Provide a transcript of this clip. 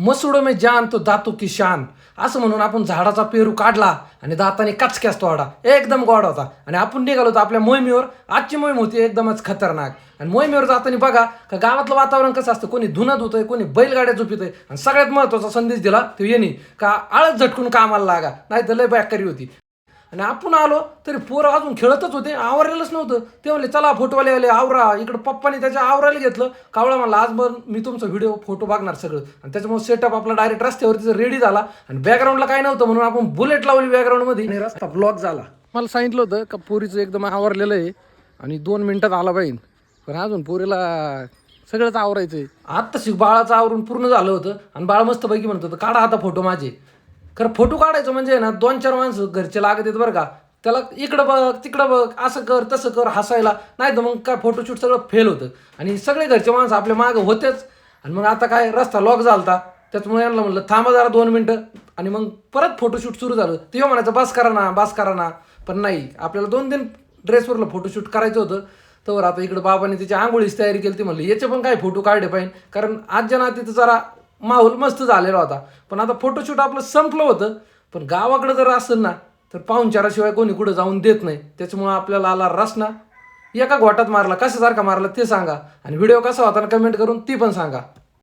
मसुडो मे जान तो दातो की शान. असं म्हणून आपण झाडाचा पेरू काढला आणि दाताने काचक्यास तोडा एकदम गोड होता. आणि आपण निघालो होतो आपल्या मोहिमेवर. आजची मोहीम होती एकदमच खतरनाक. आणि मोहिमेवर जाताना बघा का गावातलं वातावरण कसं असतं? कोणी धुणं धुतंय कोणी बैलगाड्या झोपितय. आणि सगळ्यात महत्त्वाचा संदेश दिला तो येणे का आळस झटकून कामाला लागा नाही तर लय बॅकरी होती. आणि आपण आलो तरी पोरं अजून खेळतच होते आवरलेलंच नव्हतं. ते म्हणले चला फोटोवाले आले आवरा. इकडं पप्पाने त्याच्या आवरायला घेतलं. कावळा म्हणला आज बरं मी तुमचा व्हिडिओ फोटो बघणार सगळं. आणि त्याच्यामुळे सेटअप आपला डायरेक्ट रस्त्यावरती रेडी झाला आणि बॅकग्राऊंडला काय नव्हतं म्हणून आपण बुलेट लावली बॅकग्राऊंडमध्ये आणि रस्ता ब्लॉक झाला. मला सांगितलं होतं का पोरीचं एकदम आवरलेलं आहे आणि दोन मिनिटात आला पाहिजे पण अजून पोरीला सगळंच आवरायचं आहे आत्ताशी बाळाचं आवरून पूर्ण झालं होतं आणि बाळ मस्तपैकी म्हणत होतं काढा आता फोटो माझे. खरं फोटो काढायचं म्हणजे ना दोन चार माणसं घरचे लागत आहेत बरं का. त्याला इकडं बघ तिकडं बघ असं कर तसं कर हसायला. नाही तर मग काय फोटोशूट सगळं फेल होतं. आणि सगळे घरचे माणसं आपल्या मागं होतेच. आणि मग आता काय रस्ता लॉक झालता. त्याच्यामुळे यांना म्हणलं थांबा जरा दोन मिनटं. आणि मग परत फोटोशूट सुरू झालं. ते म्हणायचं बस करा ना बस करा ना. पण नाही आपल्याला दोन तीन ड्रेसवरलं फोटोशूट करायचं होतं. तर आता इकडं बाबाने त्याची आंघोळीची तयारी केली ती म्हणलं याचे पण काय फोटो काढले पाहिजे? कारण आजच्या तिथं जरा माहोल मस्त झालेला होता. पण आता फोटोशूट आपलं संपलं होतं. पण गावाकडं जर असेल ना तर पाहुणचाराशिवाय कोणी कुठं जाऊन देत नाही. त्याच्यामुळं आपल्याला आला रसना. एका घोटात मारला कशासारखा मारला ते सांगा. आणि व्हिडिओ कसा होता कमेंट करून ती पण सांगा.